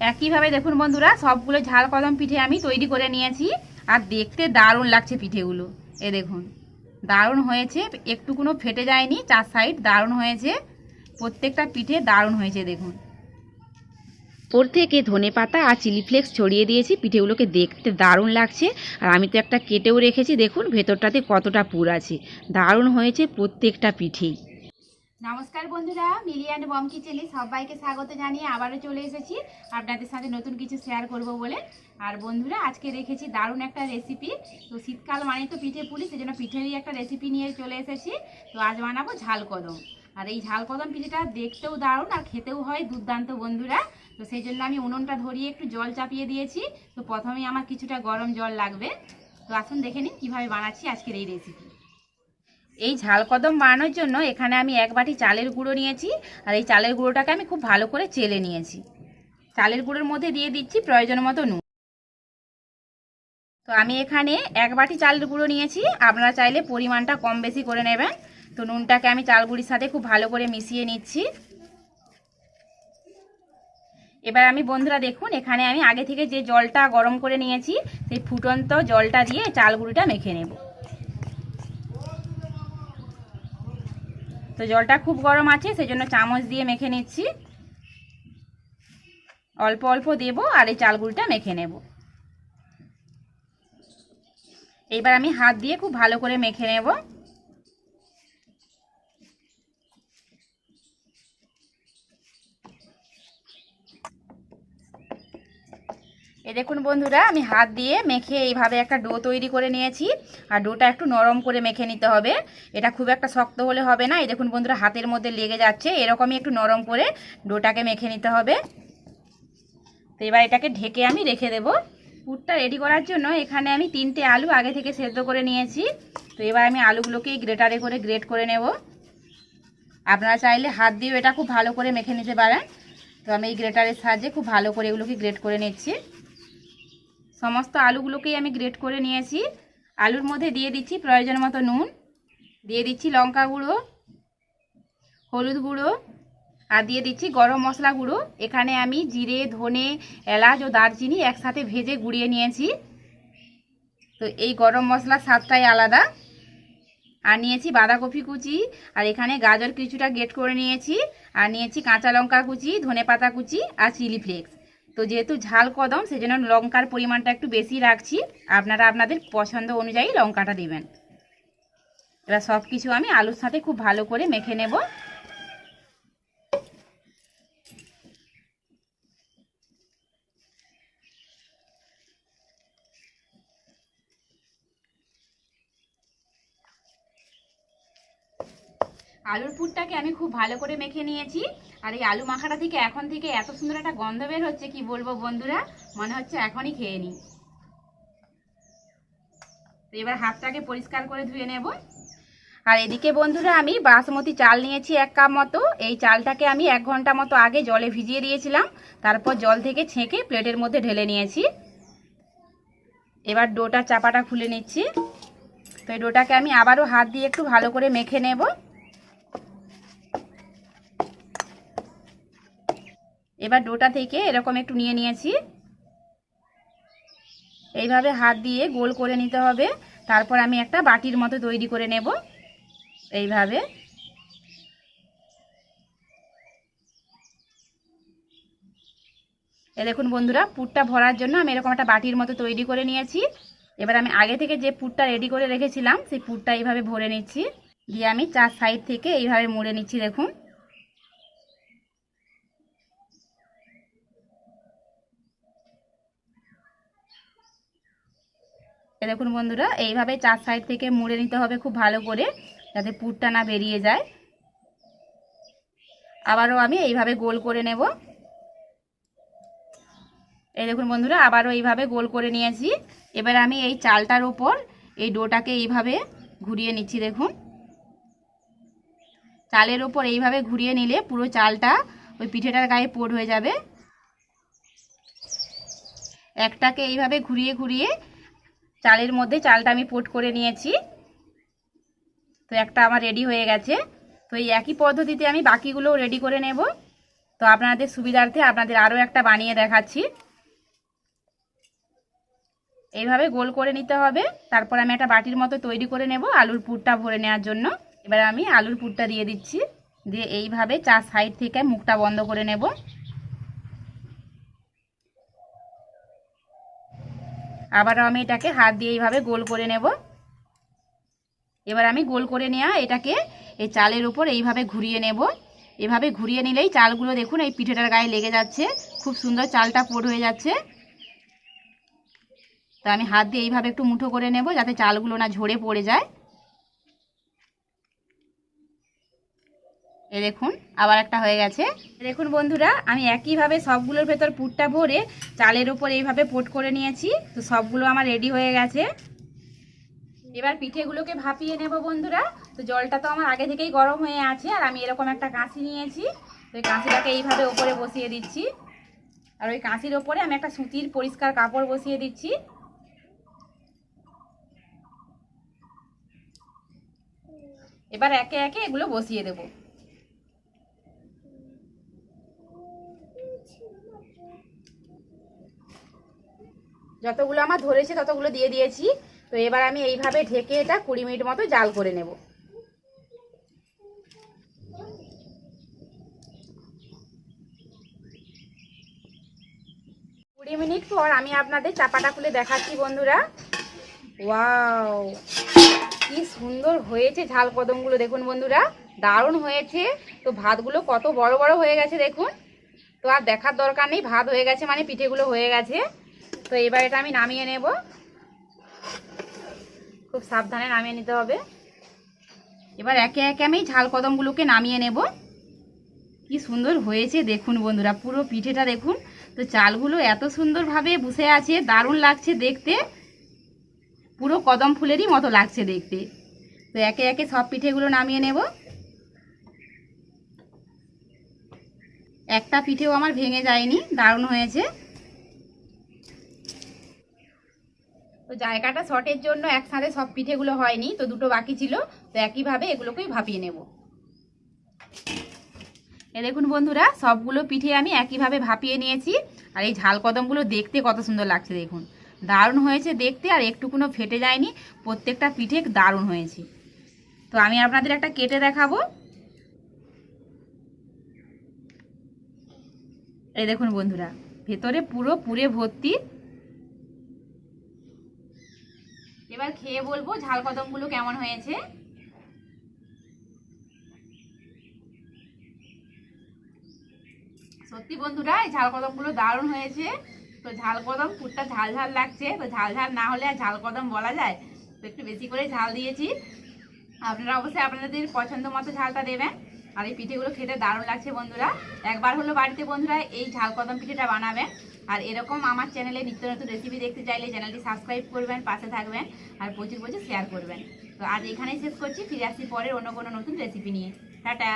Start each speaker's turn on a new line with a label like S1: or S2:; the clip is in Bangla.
S1: একইভাবে দেখুন বন্ধুরা, সবগুলো ঝাল কদম পিঠে আমি তৈরি করে নিয়েছি। আর দেখতে দারুণ লাগছে পিঠেগুলো। এ দেখুন, দারুণ হয়েছে। একটু কোনো ফেটে যায়নি, চার সাইড দারুণ হয়েছে। প্রত্যেকটা পিঠে দারুণ হয়েছে, দেখুন। ওর থেকে ধনে পাতা আর চিলি ফ্লেক্স ছড়িয়ে দিয়েছি, পিঠেগুলোকে দেখতে দারুণ লাগছে। আর আমি তো একটা কেটেও রেখেছি, দেখুন, ভেতরটাতে কতটা পুর আছে। দারুণ হয়েছে প্রত্যেকটা পিঠেই। নমস্কার বন্ধুরা, মিলি অ্যান্ড বম কিচেনে সবাইকে স্বাগত জানিয়ে আবারও চলে এসেছি আপনাদের সাথে নতুন কিছু শেয়ার করব বলে। আর বন্ধুরা, আজকে রেখেছি দারুণ একটা রেসিপি তো শীতকাল মানে তো পিঠে পুলি, সেজন্য পিঠেরই একটা রেসিপি নিয়ে চলে এসেছি। তো আজ বানাবো ঝাল কদম। আর এই ঝাল কদম পিঠেটা দেখতেও দারুণ আর খেতেও হয় দুর্দান্ত বন্ধুরা। তো সেই জন্য আমি উনুনটা ধরিয়ে একটু জল চাপিয়ে দিয়েছি। তো প্রথমেই আমার কিছুটা গরম জল লাগবে। তো আসুন দেখে নিন কীভাবে বানাচ্ছি আজকের এই রেসিপি এই ঝাল কদম বানানোর জন্য এখানে আমি এক বাটি চালের গুঁড়ো নিয়েছি, আর এই চালের গুঁড়োটাকে আমি খুব ভালো করে চেলে নিয়েছি। চালের গুঁড়োর মধ্যে দিয়ে দিচ্ছি প্রয়োজন মতো নুন। তো আমি এখানে এক বাটি চালের গুঁড়ো নিয়েছি, আপনারা চাইলে পরিমাণটা কম বেশি করে নেবেন। তো নুনটাকে আমি চাল গুঁড়ির সাথে খুব ভালো করে মিশিয়ে নিচ্ছি। এবার আমি বন্ধুরা দেখুন, এখানে আমি আগে থেকে যে জলটা গরম করে নিয়েছি, সেই ফুটন্ত জলটা দিয়ে চাল গুঁড়িটা মেখে নেব। তো জলটা খুব গরম আছে সেই জন্য চামচ দিয়ে মেখে নিচ্ছি। অল্প অল্প দেব আর এই চালগুলটা মেখে নেব। এইবার আমি হাত দিয়ে খুব ভালো করে মেখে নেব। এই দেখুন বন্ধুরা, আমি হাত দিয়ে মেখে এইভাবে একটা ডো তৈরি করে নিয়েছি। আর ডোটা একটু নরম করে মেখে নিতে হবে। এটা খুব একটা শক্ত হলে হবে না। এই দেখুন বন্ধুরা, হাতের মধ্যে লেগে যাচ্ছে। এরকমই একটু নরম করে ডোটাকে মেখে নিতে হবে। তো এবার এটাকে ঢেকে আমি রেখে দেব। পুরটা রেডি করার জন্য এখানে আমি তিনটে আলু আগে থেকে সেদ্ধ করে নিয়েছি। তো এবার আমি আলুগুলোকে গ্রেটারে করে গ্রেট করে নেব। আপনারা চাইলে হাত দিয়েও এটা খুব ভালো করে মেখে নিতে পারেন। তো আমি এই গ্রেটারের সাহায্যে খুব ভালো করে এগুলোকে গ্রেট করে নিচ্ছি। সমস্ত আলুগুলোকেই আমি গ্রেট করে নিয়েছি। আলুর মধ্যে দিয়ে দিচ্ছি প্রয়োজন মতো নুন, দিয়ে দিচ্ছি লঙ্কা গুঁড়ো, হলুদ গুঁড়ো, আর দিয়ে দিচ্ছি গরম মশলা গুঁড়ো। এখানে আমি জিরে, ধনে, এলাচ ও দারচিনি একসাথে ভেজে গুঁড়িয়ে নিয়েছি। তো এই গরম মশলার স্বাদটাই আলাদা। আর নিয়েছি বাঁধাকপি কুচি, আর এখানে গাজর কিছুটা গেট করে নিয়েছি। আর নিয়েছি কাঁচা লঙ্কা কুচি ধনে পাতা কুচি আর চিলি ফ্লেক্স তো যেহেতু ঝাল কদম, সেজন্য লঙ্কার পরিমাণটা একটু বেশি রাখছি। আপনারা আপনাদের পছন্দ অনুযায়ী লঙ্কাটা দেবেন। এবার সব কিছু আমি আলুর সাথে খুব ভালো করে মেখে নেব। আলুর পুরটাকে আমি খুব ভালো করে মেখে নিয়েছি। আর এই আলু মাখাটা থেকে এখন থেকে এত সুন্দর একটা গন্ধ বের হচ্ছে, কি বলব বন্ধুরা? মনে হচ্ছে এখনই খেয়ে নিই। এবার হাতটাকে পরিষ্কার করে ধুয়ে নেব। আর এদিকে বন্ধুরা, আমি বাসমতি চাল নিয়েছি এক কাপ মতো। এই চালটাকে আমি এক ঘণ্টা মতো আগে জলে ভিজিয়ে দিয়েছিলাম। তারপর জল থেকে ছেঁকে প্লেটের মধ্যে ঢেলে নিয়েছি। এবার ডোটা চাপাটা খুলে নিচ্ছি। তো এই ডোটাকে আমি আবারও হাত দিয়ে একটু ভালো করে মেখে নেব। এবার ডোটা থেকে এরকম একটু নিয়ে নিয়েছি। এইভাবে হাত দিয়ে গোল করে নিতে হবে। তারপর আমি একটা বাটির মতো তৈরি করে নেব। এইভাবে। এ দেখুন বন্ধুরা, পুরটা ভরার জন্য আমি এরকম একটা বাটির মতো তৈরি করে নিয়েছি। এবার আমি আগে থেকে যে পুরটা রেডি করে রেখেছিলাম, সেই পুরটা এইভাবে ভরে নিচ্ছি। দিয়ে আমি চার সাইড থেকে এইভাবে মুড়ে নিচ্ছি, দেখুন। দেখুন বন্ধুরা, এইভাবে চার সাইড থেকে মুড়ে নিতে হবে খুব ভালো করে, যাতে পুরটা না বেরিয়ে যায়। আবারও আমি এইভাবে গোল করে নেব। এই দেখুন বন্ধুরা, আবারও এইভাবে গোল করে নিয়েছি। এবার আমি এই চালটার ওপর এই ডোটাকে এইভাবে ঘুরিয়ে নিচ্ছি, দেখুন। চালের ওপর এইভাবে ঘুরিয়ে নিলে পুরো চালটা ওই পিঠেটার গায়ে পোড় হয়ে যাবে। একটাকে এইভাবে ঘুরিয়ে ঘুরিয়ে চালের মধ্যে চালটা আমি পোট করে নিয়েছি। তো একটা আমার রেডি হয়ে গেছে। তো এই একই পদ্ধতিতে আমি বাকিগুলোও রেডি করে নেব। তো আপনাদের সুবিধার্থে আপনাদের আরও একটা বানিয়ে দেখাচ্ছি। এইভাবে গোল করে নিতে হবে। তারপর আমি একটা বাটির মতো তৈরি করে নেব আলুর পুরটা ভরে নেওয়ার জন্য। এবার আমি আলুর পুরটা দিয়ে দিচ্ছি। দিয়ে এইভাবে চার সাইড থেকে মুখটা বন্ধ করে নেব। আবারও আমি এটাকে হাত দিয়ে এইভাবে গোল করে নেব। এবার আমি গোল করে নেওয়া এটাকে এই চালের উপর এইভাবে ঘুরিয়ে নেব। এভাবে ঘুরিয়ে নিলেই চালগুলো দেখুন, এই পিঠেটার গায়ে লেগে যাচ্ছে। খুব সুন্দর চালটা পোড় হয়ে যাচ্ছে। তো আমি হাত দিয়ে এইভাবে একটু মুঠো করে নেব যাতে চালগুলো না ঝরে পড়ে যায়। এ দেখুন, আবার একটা হয়ে গেছে। দেখুন বন্ধুরা, আমি একইভাবে সবগুলোর ভেতর পুরটা ভরে চালের উপর এইভাবে পোট করে নিয়েছি। তো সবগুলো আমার রেডি হয়ে গেছে। এবার পিঠেগুলোকে ভাপিয়ে নেব বন্ধুরা। তো জলটা তো আমার আগে থেকেই গরম হয়ে আছে, আর আমি এরকম একটা কাঁচি নিয়েছি। তো এই কাঁচিটাকে এইভাবে ওপরে বসিয়ে দিচ্ছি। আর ওই কাঁচির ওপরে আমি একটা সুতির পরিষ্কার কাপড় বসিয়ে দিচ্ছি। এবার একে একে এগুলো বসিয়ে দেব। যতগুলো আমার ধরেছে ততগুলো দিয়ে দিয়েছি। তো এবার আমি এইভাবে ঢেকে এটা কুড়ি মিনিট মতো জাল করে নেব। কুড়ি মিনিট পর আমি আপনাদের চাপাটা খুলে দেখাচ্ছি বন্ধুরা। ওয়াও! কি সুন্দর হয়েছে ঝাল কদমগুলো, দেখুন বন্ধুরা। দারুণ হয়েছে। তো ভাতগুলো কত বড় বড় হয়ে গেছে, দেখুন। তো আর দেখার দরকার নেই, ভাত হয়ে গেছে মানে পিঠেগুলো হয়ে গেছে। তো এবার এটা আমি নামিয়ে নেব। খুব সাবধানে নামিয়ে নিতে হবে। এবার একে একে আমি ঝাল কদমগুলোকে নামিয়ে নেব। কি সুন্দর হয়েছে দেখুন বন্ধুরা, পুরো পিঠেটা দেখুন। তো চালগুলো এত সুন্দরভাবে বসে আছে, দারুণ লাগছে দেখতে। পুরো কদম ফুলেরই মতো লাগছে দেখতে। তো একে একে সব পিঠেগুলো নামিয়ে নেব। একটা পিঠেও আমার ভেঙে যায়নি, দারুণ হয়েছে। তো জায়গাটা শর্টের জন্য একসাথে সব পিঠেগুলো হয়নি, তো দুটো বাকি ছিল, তো একইভাবে এগুলোকেই ভাপিয়ে নেব। এ দেখুন বন্ধুরা, সবগুলো পিঠে আমি একইভাবে ভাপিয়ে নিয়েছি, আর এই ঝাল কদমগুলো দেখতে কত সুন্দর লাগছে দেখুন। দারুণ হয়েছে দেখতে, আর একটুকুনো ফেটে যায়নি, প্রত্যেকটা পিঠে দারুণ হয়েছে। তো আমি আপনাদের একটা কেটে দেখাবো। এই দেখুন বন্ধুরা, ভেতরে পুরো পুরে ভর্তি এবার খেয়ে বলব ঝাল কদমগুলো কেমন হয়েছে। সত্যি বন্ধুরা, এই ঝাল কদমগুলো দারুণ হয়েছে। তো ঝাল কদম, পুরটা ঝাল ঝাল লাগছে। তো ঝাল ঝাল না হলে আর ঝাল কদম বলা যায়। তো একটু বেশি করে ঝাল দিয়েছি। আপনারা অবশ্যই আপনাদের পছন্দ মতো ঝালটা দেবেন। আর এই পিঠেগুলো খেতে দারুণ লাগছে বন্ধুরা। একবার হলো বাড়িতে বন্ধুরা এই ঝাল কদম পিঠেটা বানাবেন। আর এরকম আমার চ্যানেলে নিত্য নতুন রেসিপি দেখতে চাইলে চ্যানেলটি সাবস্ক্রাইব করবেন, পাশে থাকবেন আর প্রচুর প্রচুর শেয়ার করবেন। তো আজ এখানেই শেষ করছি, ফিরে আসছি পরের অন্য কোনো নতুন রেসিপি নিয়ে। টাটা!